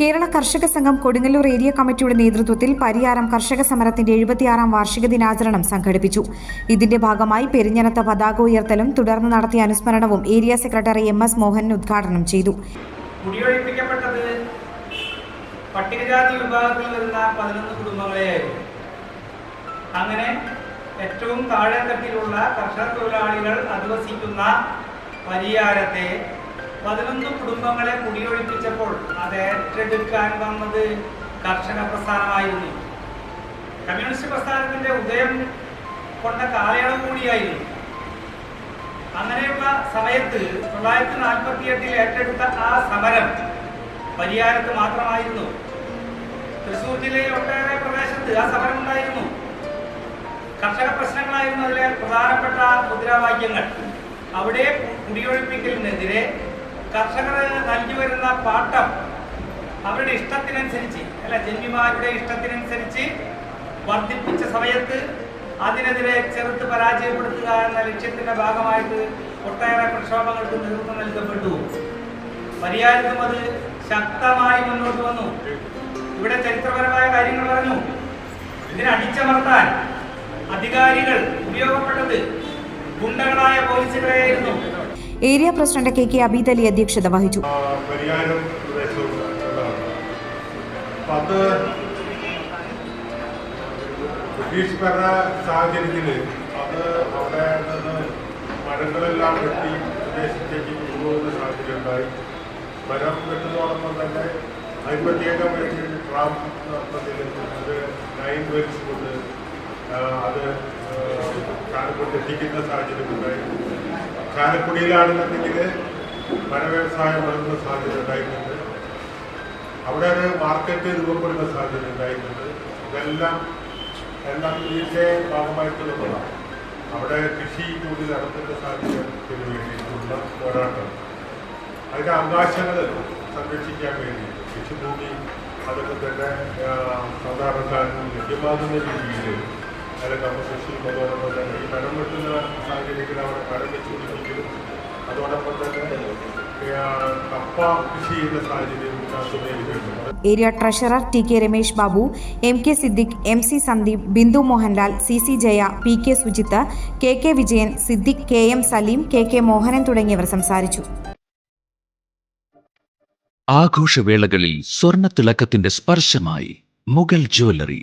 കേരള കർഷക സംഘം കൊടുങ്ങല്ലൂർ ഏരിയ കമ്മിറ്റിയുടെ നേതൃത്വത്തിൽ പരിയാരം കർഷക സമരത്തിന്റെ എഴുപത്തിയാറാം വാർഷിക ദിനാചരണം സംഘടിപ്പിച്ചു. ഇതിന്റെ ഭാഗമായി പെരിഞ്ഞനത്ത പതാക ഉയർത്തലും തുടർന്ന് നടത്തിയ അനുസ്മരണവും area secretary M S Mohan ഉദ്ഘാടനം ചെയ്തു. പട്ടികജാതി വിഭാഗത്തിൽ വരുന്ന പതിനൊന്ന് കുടുംബങ്ങളെയായിരുന്നു. അങ്ങനെ ഏറ്റവും താഴെത്തട്ടിലുള്ള കർഷക തൊഴിലാളികൾ അധിവസിക്കുന്ന പരിയാരത്തെ പതിനൊന്ന് കുടുംബങ്ങളെ കുടിയൊഴിപ്പിച്ചപ്പോൾ അത് ഏറ്റെടുക്കാൻ വന്നത് കർഷക പ്രസ്ഥാനമായിരുന്നു. കമ്മ്യൂണിസ്റ്റ് പ്രസ്ഥാനത്തിന്റെ ഉദയം കൊണ്ട കാലയളവ് കൂടിയായിരുന്നു. അങ്ങനെയുള്ള സമയത്ത് തൊള്ളായിരത്തി നാൽപ്പത്തി എട്ടിൽ ഏറ്റെടുത്ത ആ സമരം പരിയാരത്ത് മാത്രമായിരുന്നു. തൃശൂർ ജില്ലയിൽ ഒട്ടേറെ പ്രദേശത്ത് ആ സമരം ഉണ്ടായിരുന്നു. കർഷക പ്രശ്നങ്ങളായിരുന്നു അതിലെ പ്രധാനപ്പെട്ട മുദ്രാവാക്യങ്ങൾ. അവിടെ കുടിയൊഴിപ്പിക്കലിനെതിരെ കർഷകർ നൽകി വരുന്ന പാട്ടം അവരുടെ ഇഷ്ടത്തിനനുസരിച്ച് അല്ല ജന്മിമാരുടെ ഇഷ്ടത്തിനനുസരിച്ച് വർദ്ധിപ്പിച്ച സമയത്ത് അതിനെതിരെ ചെറുത്ത് പരാജയപ്പെടുത്തുക എന്ന ലക്ഷ്യത്തിന്റെ ഭാഗമായിട്ട് ഒട്ടേറെ പ്രക്ഷോഭങ്ങൾക്ക് നേതൃത്വം നൽകപ്പെട്ടു. പരിഹാരത്തും അത് ശക്തമായി മുന്നോട്ട് വന്നു. ഇവിടെ ചരിത്രപരമായ കാര്യങ്ങൾ പറഞ്ഞു. ഇതിനെ അടിച്ചമർത്താൻ അധികാരികൾ ഉപയോഗപ്പെട്ടത് ഗുണ്ടകളായ പോലീസുകളെയായിരുന്നു. Area president K K Abeed അധ്യക്ഷത വഹിച്ചു. അത് അവിടെ മരങ്ങളെല്ലാം ഉണ്ടായി. തന്നെ അത് എത്തിക്കുന്ന സാഹചര്യം ഉണ്ടായി. ചാലക്കുടിയിലാണെന്നുണ്ടെങ്കിൽ വന വ്യവസായം വളരുന്ന സാധ്യത ഉണ്ടായിട്ടുണ്ട്. അവിടെ ഒരു മാർക്കറ്റ് രൂപപ്പെടുന്ന സാധ്യത ഉണ്ടായിട്ടുണ്ട്. ഇതെല്ലാം എല്ലാം ഇതിന്റെ ഭാഗമായിട്ടുള്ളതാണ് അവിടെ കൃഷി കൂടി നടത്തേണ്ട സാധ്യതയ്ക്ക് വേണ്ടിയിട്ടുള്ള പോരാട്ടം. അതിന്റെ അവകാശങ്ങൾ സംരക്ഷിക്കാൻ വേണ്ടി കൃഷിഭൂമി അതൊക്കെ തന്നെ സാധാരണക്കാരനും ലഭ്യമാകുന്ന രീതിയിൽ അതിലെ കമ്പസേഷനും അതോടൊപ്പം തന്നെ ഈ മരം വെട്ടുന്ന സാഹചര്യത്തിൽ അവിടെ മരം വെച്ച് കൊടുക്കുകയും അതോടൊപ്പം തന്നെ ആ, കപ്പ കൃഷി ചെയ്യുന്ന സാഹചര്യം ഉണ്ടാക്കുന്നതിന് area treasurer T K Ramesh Babu M K Siddique M C Sandeep Bindu Mohanlal C C Jaya P K Sujith K K Vijayan Siddique K M Saleem K K Mohanan തുടങ്ങിയവർ സംസാരിച്ചു. ആഘോഷവേളകളിൽ സ്വർണ തിളക്കത്തിന്റെ സ്പർശമായി മുഗൾ ജ്വല്ലറി.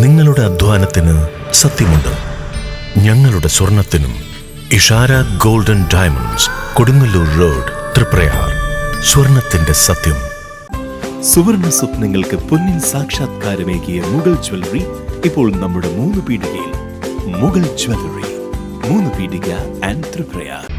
നിങ്ങളുടെ അധ്വാനത്തിന് സത്യമുണ്ട്. ഞങ്ങളുടെ സ്വർണത്തിനും Ishara golden diamonds Kodungallur road Triprayar. സ്വർണത്തിന്റെ സത്യം. സുവർണ സ്വപ്നങ്ങൾക്ക് പൊന്നിൻ സാക്ഷാത്കാരമേകിയ മുഗൾ ജ്വല്ലറി ഇപ്പോൾ നമ്മുടെ മൂന്ന് പീടികയിൽ. മുഗൾ ജ്വല്ലറി മൂന്ന് പീടിക ആൻഡ് ത്രിപ്രയാർ